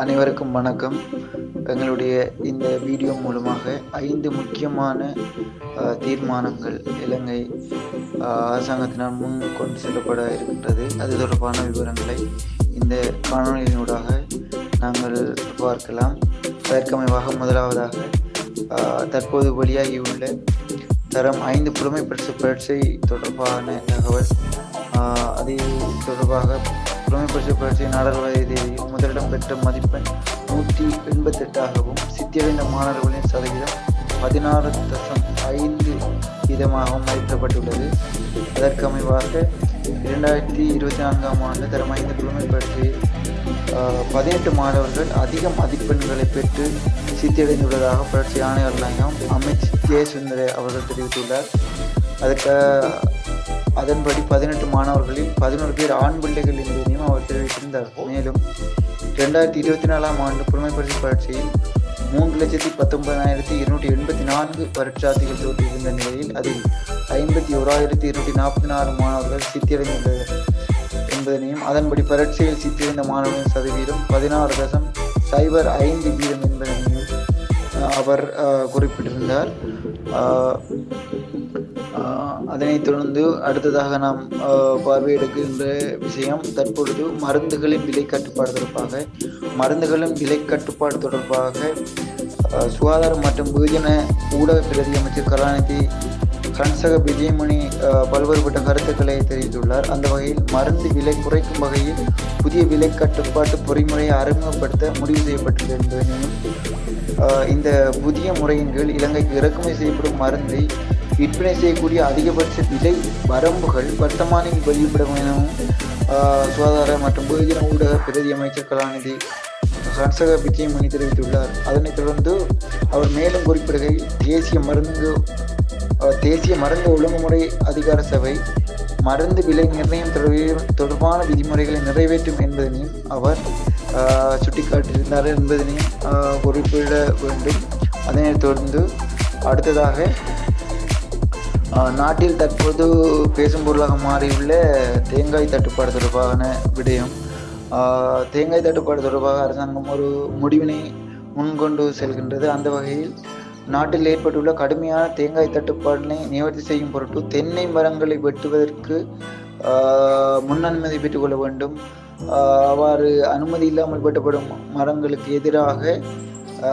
அனைவருக்கும் வணக்கம். எங்களுடைய இந்த வீடியோ மூலமாக ஐந்து முக்கியமான தீர்மானங்கள் இலங்கை அரசாங்கத்தினால் முன் கொண்டு செல்லப்பட இருக்கின்றது. அது தொடர்பான விவரங்களை இந்த காணொலியினூடாக நாங்கள் பார்க்கலாம். அதற்கமைவாக முதலாவதாக தற்போது வெளியாகியுள்ள தரம் ஐந்து புலமை பரிசு பரீட்சை தொடர்பான தகவல். அது தொடர்பாக புலமை பரிசு பரீட்சை நாடாளுமன்ற முதலிடம் பெற்ற மதிப்பெண் நூற்றி எண்பத்தெட்டாகவும் சித்தியடைந்த மாணவர்களின் சதவீதம் பதினாறு தசம் ஐந்து வீதமாகவும் மதிப்பிடப்பட்டுள்ளது அதற்கு அமைவாக இரண்டாயிரத்தி இருபத்தி நான்காம் ஆண்டு தரம் ஐந்து புலமை பதினெட்டு மாணவர்கள் அதிக மதிப்பெண்களை பெற்று சித்தியடைந்துள்ளதாக புரட்சி ஆணையர் அமைச்சர் அமித் ஜெயசுந்தர அவர்கள் தெரிவித்துள்ளார். அதுக்கு அதன்படி பதினெட்டு மாணவர்களில் பதினோரு பேர் ஆண் பிள்ளைகள் என்பதையும் அவர் தெரிவித்திருந்தார். மேலும் இரண்டாயிரத்தி இருபத்தி நாலாம் ஆண்டு புலமைப்பரிசு பரீட்சையில் மூன்று லட்சத்தி பத்தொன்பதாயிரத்தி இருநூற்றி எண்பத்தி நான்கு பரீட்சார்த்திகள் தோற்றியிருந்த நிலையில் அதில் ஐம்பத்தி ஓராயிரத்தி இருநூற்றி நாற்பத்தி நாலு மாணவர்கள் சித்தியடைந்துள்ளனர் என்பதனையும் அதன்படி பரீட்சையில் சித்தியடைந்த மாணவர்களின் சதவீதம் பதினாறு தசம் சைபர் ஐந்து வீதம் என்பதனையும் அவர் குறிப்பிட்டிருந்தார். அதனைத் தொடர்ந்து அடுத்ததாக நாம் பார்வையெடுக்கின்ற விஷயம் தற்பொழுது மருந்துகளின் விலை கட்டுப்பாடு தொடர்பாக மருந்துகளின் விலை கட்டுப்பாடு தொடர்பாக சுகாதாரம் மற்றும் வெகுஜன ஊடக பிரதி அமைச்சர் கருணாநிதி கன்சக விஜயமணி பல்வேறுபட்ட கருத்துக்களை தெரிவித்துள்ளார். அந்த வகையில் மருந்து விலை குறைக்கும் வகையில் புதிய விலை கட்டுப்பாட்டு பொறிமுறையை அறிமுகப்படுத்த முடிவு செய்யப்பட்டுள்ளது என்பதையும் இந்த புதிய முறையின் கீழ் இலங்கைக்கு இறக்குமதி செய்யப்படும் மருந்தை விற்பனை செய்யக்கூடிய அதிகபட்ச விலை வரம்புகள் வர்த்தமானில் வெளியிடப்படும் எனவும் சுகாதார மற்றும் பொதுஜன ஊடக பிரதி அமைச்சர் கலாநிதி ஹன்சக விஜயமணி தெரிவித்துள்ளார். அதனைத் தொடர்ந்து அவர் மேலும் குறிப்பிடுகையில் தேசிய மருந்து தேசிய மருந்து ஒழுங்குமுறை அதிகார சபை மருந்து விலை நிர்ணயம் தொடர்பான விதிமுறைகளை நிறைவேற்றும் என்பதனையும் அவர் சுட்டிக்காட்டியிருந்தார் என்பதனையும் குறிப்பிட வேண்டும். அதனைத் தொடர்ந்து அடுத்ததாக நாட்டில் தற்போது பேசும் பொருளாக மாறியுள்ள தேங்காய் தட்டுப்பாடு தொடர்பான விடயம் தேங்காய் தட்டுப்பாடு தொடர்பாக அரசாங்கம் ஒரு முடிவினை முன்கொண்டு செல்கின்றது. அந்த வகையில் நாட்டில் ஏற்பட்டுள்ள கடுமையான தேங்காய் தட்டுப்பாட்டினை நிவர்த்தி செய்யும் பொருட்டு தென்னை மரங்களை வெட்டுவதற்கு முன் அனுமதி பெற்றுக்கொள்ள வேண்டும். அவ்வாறு அனுமதி இல்லாமல் வெட்டப்படும் மரங்களுக்கு எதிராக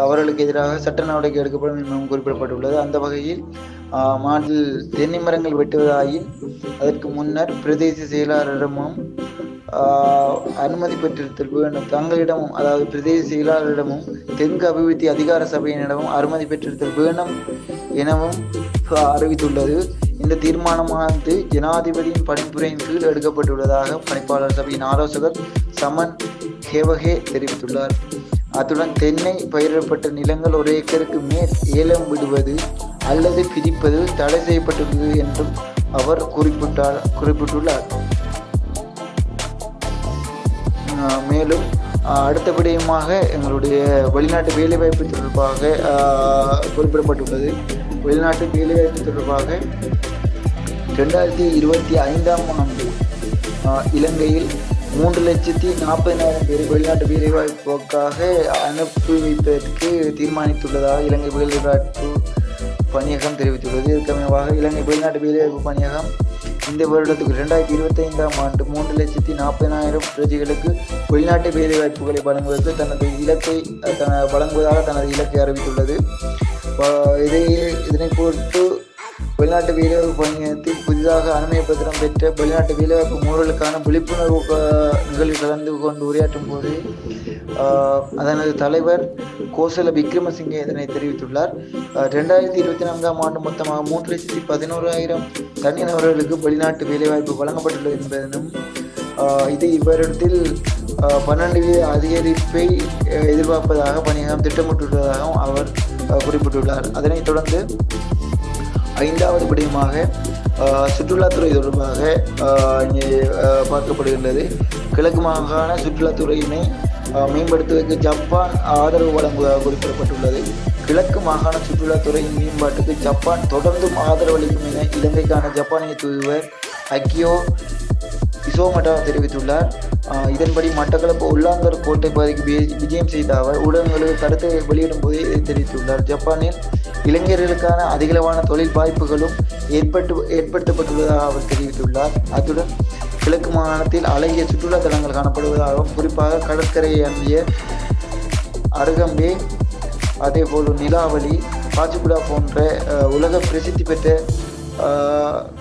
அவர்களுக்கு எதிராக சட்ட நடவடிக்கை எடுக்கப்படும் எனவும் குறிப்பிடப்பட்டுள்ளது. அந்த வகையில் மாநில தென்னை மரங்கள் வெட்டுவதாயின் அதற்கு முன்னர் பிரதேச செயலாளரிடமும் அனுமதி பெற்றிருத்தல் வேண்டும் தங்களிடமும் அதாவது பிரதேச செயலாளரிடமும் தெற்கு அபிவிருத்தி அதிகார சபையினரிடமும் அனுமதி பெற்றிருத்தல் வேணும் எனவும் அறிவித்துள்ளது. இந்த தீர்மானமானது ஜனாதிபதியின் பணிப்புரையின் கீழ் எடுக்கப்பட்டுள்ளதாக பணிப்பாளர் சபையின் ஆலோசகர் சமன் ஹேவகே தெரிவித்துள்ளார். அத்துடன் தென்னை பயிரிடப்பட்ட நிலங்கள் ஒரு ஏக்கருக்கு மேல் ஏலம் விடுவது அல்லது பிரிப்பது தடை செய்யப்பட்டுள்ளது என்றும் அவர் குறிப்பிட்டார் குறிப்பிட்டுள்ளார். மேலும் அடுத்தபடியுமாக எங்களுடைய வெளிநாட்டு வேலைவாய்ப்பு தொடர்பாக குறிப்பிடப்பட்டுள்ளது. வெளிநாட்டு வேலைவாய்ப்பு தொடர்பாக ரெண்டாயிரத்தி இருபத்தி ஐந்தாம் ஆண்டு இலங்கையில் மூன்று லட்சத்தி நாற்பதினாயிரம் பேர் வெளிநாட்டு வேலைவாய்ப்புக்காக அனுப்பி வைப்பதற்கு தீர்மானித்துள்ளதாக இலங்கை வேலைவாய்ப்பு பணியகம் தெரிவித்துள்ளது. இதற்கமைவாக இலங்கை வெளிநாட்டு வேலைவாய்ப்பு பணியகம் இந்த வருடத்துக்கு ரெண்டாயிரத்தி இருபத்தி ஐந்தாம் ஆண்டு மூன்று லட்சத்தி நாற்பதாயிரம் பிரஜைகளுக்கு வெளிநாட்டு வேலை வாய்ப்புகளை வழங்குவதற்கு தனது இலக்கை தன வழங்குவதாக தனது இலக்கை அறிவித்துள்ளது. இதையே இதை இதனை பொறுத்து வெளிநாட்டு வேலைவாய்ப்பு பணியத்தில் புதிதாக அனுமதி பத்திரம் பெற்ற வெளிநாட்டு வேலைவாய்ப்பு மூடலுக்கான விழிப்புணர்வு நிகழ்வில் கலந்து கொண்டு உரையாற்றும் போது அதனது தலைவர் கோசல விக்ரமசிங்கே இதனை தெரிவித்துள்ளார். ரெண்டாயிரத்தி இருபத்தி நான்காம் ஆண்டு மொத்தமாக மூன்று லட்சத்தி பதினோராயிரம் தனிநபர்களுக்கு வெளிநாட்டு வேலைவாய்ப்பு வழங்கப்பட்டுள்ளது என்பதனும் அஹ், இது இவரிடத்தில் பன்னெண்டு வீத அதிகரிப்பை எதிர்பார்ப்பதாக பணியகம் திட்டமிட்டுள்ளதாகவும் அவர் அஹ், குறிப்பிட்டுள்ளார். அதனைத் தொடர்ந்து ஐந்தாவது படியுமாக ஆஹ், சுற்றுலாத்துறை தொடர்பாக பார்க்கப்படுகின்றது. கிழக்கு மாகாண சுற்றுலாத்துறையினை மேம்படுத்துவதற்கு ஜப்பான் ஆதரவு வழங்குவதாக குறிப்பிடப்பட்டுள்ளது. கிழக்கு மாகாண சுற்றுலாத்துறையின் மேம்பாட்டுக்கு ஜப்பான் தொடர்ந்தும் ஆதரவளிக்கும் என இலங்கைக்கான ஜப்பானிய தூதுவர் அக்கியோ இசோமட்டா தெரிவித்துள்ளார். இதன்படி மட்டக்களப்பு உள்ளாந்தர் கோட்டை பகுதிக்கு விஜயம் செய்த அவர் ஊடகங்களுக்கு கருத்தை வெளியிடும் போது இதை தெரிவித்துள்ளார். ஜப்பானில் இளைஞர்களுக்கான அதிகளவான தொழில் வாய்ப்புகளும் ஏற்பட்டு ஏற்படுத்தப்பட்டுள்ளதாக அவர் தெரிவித்துள்ளார். அத்துடன் கிழக்கு மாகாணத்தில் அழகிய சுற்றுலா தலங்கள் காணப்படுவதாகவும் குறிப்பாக கடற்கரையை அண்டிய அருகம்பே அதேபோல் நிலாவளி காச்சிபுடா போன்ற உலக பிரசித்தி பெற்ற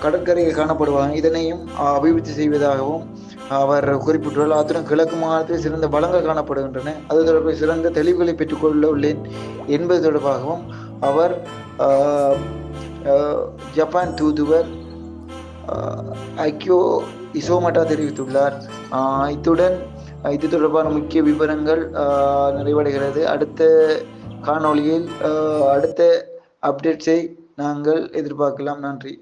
கடற்கரையில் காணப்படுவாங்க இதனையும் அபிவிருத்தி செய்வதாகவும் அவர் குறிப்பிட்டுள்ளார். அத்துடன் கிழக்கு மாகாணத்தில் சிறந்த வளங்கள் காணப்படுகின்றன. அது தொடர்பில் சிறந்த தெளிவுகளை பெற்றுக்கொள்ள உள்ளேன் என்பது தொடர்பாகவும் அவர் ஜப்பான் தூதுவர் அக்யோ ஐக்கியோ இசோமட்டா தெரிவித்துள்ளார். இத்துடன் இது தொடர்பான முக்கிய விவரங்கள் நிறைவடைகிறது. அடுத்த காணொளியில் அடுத்த அப்டேட்ஸை நாங்கள் எதிர்பார்க்கலாம். நன்றி.